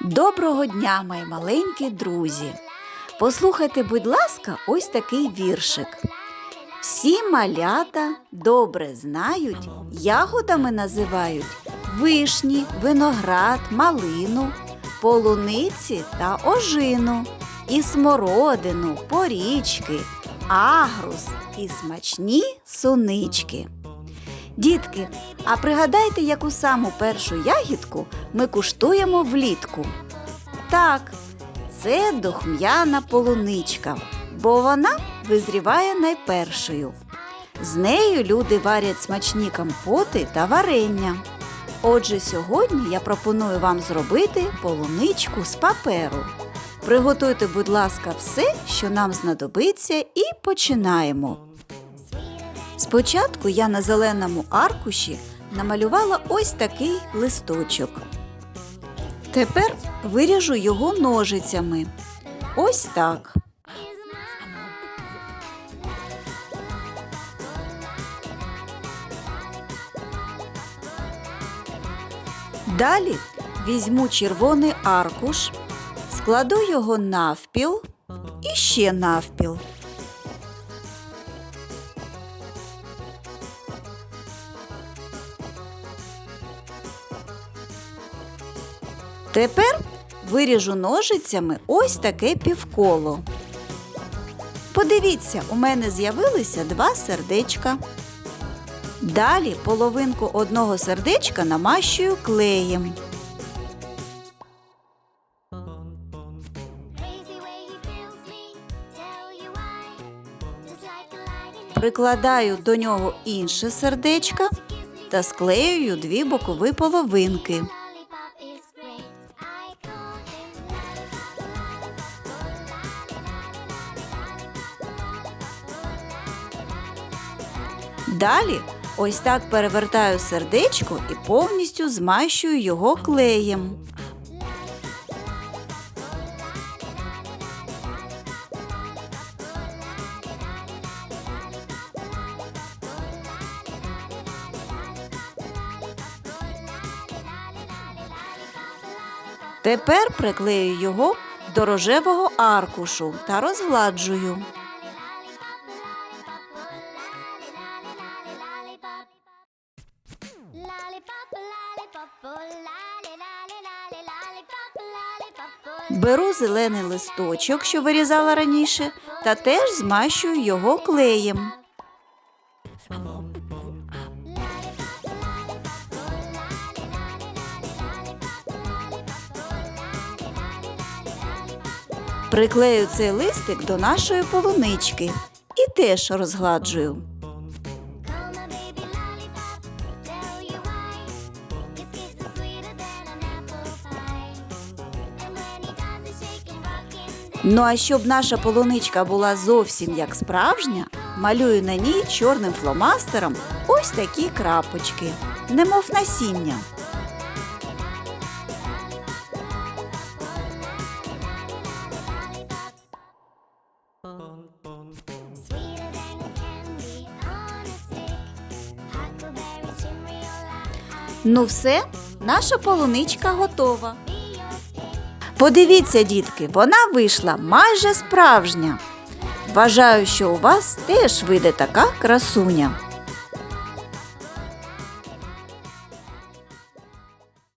Доброго дня, мої маленькі друзі! Послухайте, будь ласка, ось такий віршик. Всі малята добре знають, ягодами називають вишні, виноград, малину, полуниці та ожину, і смородину, порічки, агрус і смачні сунички. Дітки, а пригадайте, яку саму першу ягідку ми куштуємо влітку. Так, це духм'яна полуничка, бо вона визріває найпершою. З нею люди варять смачні компоти та варення. Отже, сьогодні я пропоную вам зробити полуничку з паперу. Приготуйте, будь ласка, все, що нам знадобиться, і починаємо. Спочатку я на зеленому аркуші намалювала ось такий листочок. Тепер виріжу його ножицями. Ось так. Далі візьму червоний аркуш, складу його навпіл і ще навпіл. Тепер виріжу ножицями ось таке півколо. Подивіться, у мене з'явилися два сердечка. Далі половинку одного сердечка намащую клеєм. Прикладаю до нього інше сердечко та склеюю дві бокові половинки. Далі ось так перевертаю сердечко і повністю змащую його клеєм. Тепер приклею його до рожевого аркушу та розгладжую. Беру зелений листочок, що вирізала раніше, та теж змащую його клеєм. Приклею цей листик до нашої полунички і теж розгладжую. Ну а щоб наша полуничка була зовсім як справжня, малюю на ній чорним фломастером ось такі крапочки, немов насіння. Ну все, наша полуничка готова. Подивіться, дітки, вона вийшла майже справжня. Вважаю, що у вас теж вийде така красуня.